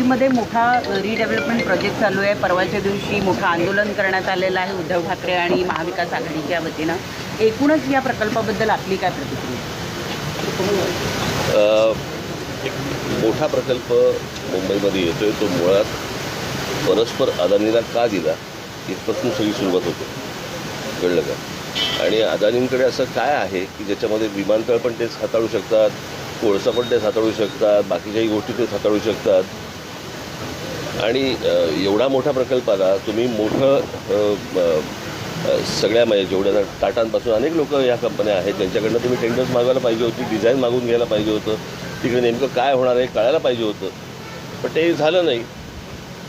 सांगलीमध्ये मोठा redevelopment project चालू आहे. परवाच्या दिवशी मोठं आंदोलन करण्यात आलेलं आहे उद्धव ठाकरे आणि महाविकास आघाडीच्या वतीनं. एकूणच या प्रकल्पाबद्दल आपली काय प्रतिक्रिया एक मोठा प्रकल्प मुंबईमध्ये येतो आहे तो मुळात परस्पर अदानीला का दिला इथपासून सगळी सुरुवात होते. कळलं का? आणि अदानींकडे असं काय आहे की ज्याच्यामध्ये विमानतळ पण तेच हाताळू शकतात कोळसा पण तेच हाताळू शकतात बाकीच्याही गोष्टी तेच हाताळू शकतात आणि एवढा मोठा प्रकल्पाला तुम्ही मोठं सगळ्या म्हणजे जेवढ्या टाटांपासून अनेक लोक या कंपन्या आहेत त्यांच्याकडनं तुम्ही टेंडर्स मागवायला पाहिजे होती डिझाईन मागून घ्यायला पाहिजे होतं तिकडे नेमकं काय होणार आहे कळायला पाहिजे होतं. पण ते झालं नाही.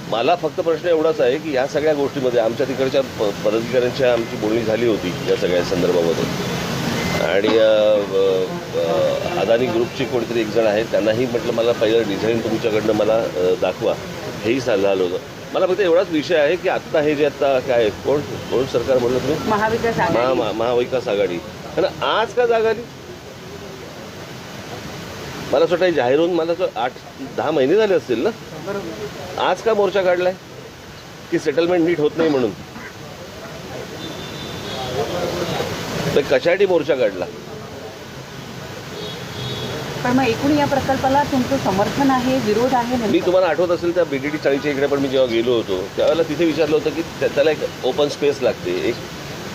मला फक्त प्रश्न एवढाच आहे की या सगळ्या गोष्टीमध्ये आमच्या तिकडच्या प पदाधिकाऱ्यांच्या आमची बोलणी झाली होती या सगळ्या संदर्भामध्ये. आणि अदानी ग्रुपचे कोणीतरी एक जण आहेत त्यांनाही म्हटलं मला पहिलं डिझाईन तुमच्याकडनं मला दाखवा. हेही झालं होतं. मला फक्त एवढाच विषय आहे की आत्ता हे जे आता काय कोण कोण सरकार म्हणलं तुम्ही? महाविकास महा आघाडी. महा- महाविकास आघाडी. आणि आज का जागा आली मला असं वाटतं जाहीर होऊन मला असं आठ दहा महिने झाले असतील ना? आज का मोर्चा काढलाय? की सेटलमेंट नीट होत नाही म्हणून? तर कशासाठी मोर्चा काढला? पण मग एकूण या प्रकल्पाला तुमचं समर्थन आहे विरोध आहे मी नेमकं? तुम्हाला आठवत असेल त्या बीडीडी चाळीच्या इकडे पण मी जेव्हा गेलो होतो त्यावेळेला तिथे विचारलं होतं की त्या- त्याला एक ओपन स्पेस लागते एक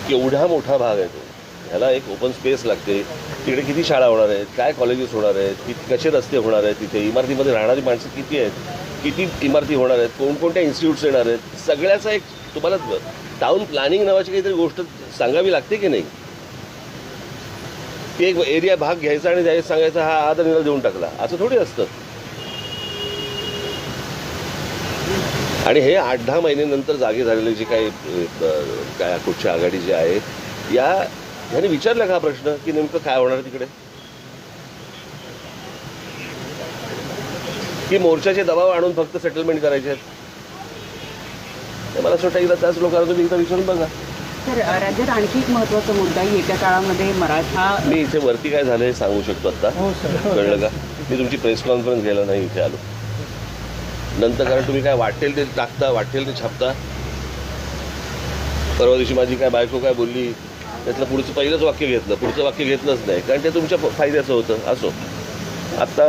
केवढा मोठा भाग आहे तो. ह्याला एक ओपन स्पेस लागते. तिकडे किती शाळा होणार आहेत काय कॉलेजेस होणार आहेत किती कसे रस्ते होणार आहेत तिथे? इमारतीमध्ये राहणारी माणसं किती आहेत? किती इमारती होणार आहेत? कोणकोणत्या इन्स्टिट्यूट्स येणार आहेत? सगळ्याचा एक तुम्हाला टाउन प्लॅनिंग नावाची काहीतरी गोष्ट सांगावी लागते की नाही? की एक एरिया भाग घ्यायचा आणि जायचं सांगायचा हा आदरणीला देऊन टाकला. असं थोडी असतं. आणि हे आठ दहा महिन्यानंतर जागे झालेले जे काही काय कुठच्या आघाडी जे आहेत या ह्याने विचारला का प्रश्न की नेमकं काय होणार तिकडे? की मोर्चाचे दबाव आणून फक्त सेटलमेंट करायचे आहेत? मला असं वाटतं एकदा त्याच लोकांना तुम्ही एकदा विचारून बघा. तर राज्यात आणखी एक महत्त्वाचा मुद्दा आहे. येत्या काळामध्ये मराठा मी इथे वरती काय झालं हे सांगू शकतो आता? कळलं का? मी तुमची प्रेस कॉन्फरन्स घ्यायला नाही इथे आलो. नंतर कारण तुम्ही काय वाटेल ते टाकता वाटेल ते छापता? परवा दिवशी माझी काय बायको काय बोलली त्यातलं पुढचं पहिलंच वाक्य घेतलं पुढचं वाक्य घेतलंच नाही. कारण ते तुमच्या फायद्याचं होतं. असो. आत्ता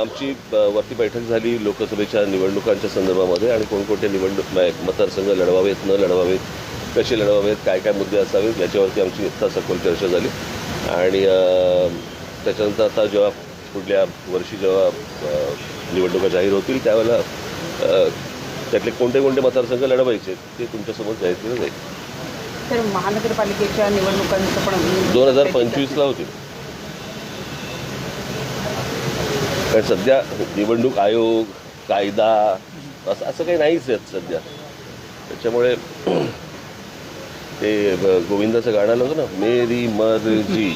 आमची वरती बैठक झाली लोकसभेच्या निवडणुकांच्या संदर्भामध्ये आणि कोणकोणते निवडणूक मतदारसंघ लढवावेत न लढवावेत कसे लढवावेत काय काय मुद्दे असावेत याच्यावरती आमची इतका सखोल चर्चा झाली. आणि त्याच्यानंतर आता जेव्हा पुढल्या वर्षी जेव्हा निवडणुका जाहीर होतील त्यावेळेला त्यातले कोणते कोणते मतदारसंघ लढवायचे ते तुमच्यासमोर जाहीर केलं जाईल. तर महानगरपालिकेच्या निवडणुकांचं पण दोन हजार पंचवीसला होतील. कारण सध्या निवडणूक आयोग कायदा असं असं काही नाहीच आहेत सध्या. त्याच्यामुळे ते ब- गोविंदाचं गाणं आलं होतं ना मेरी मर्जी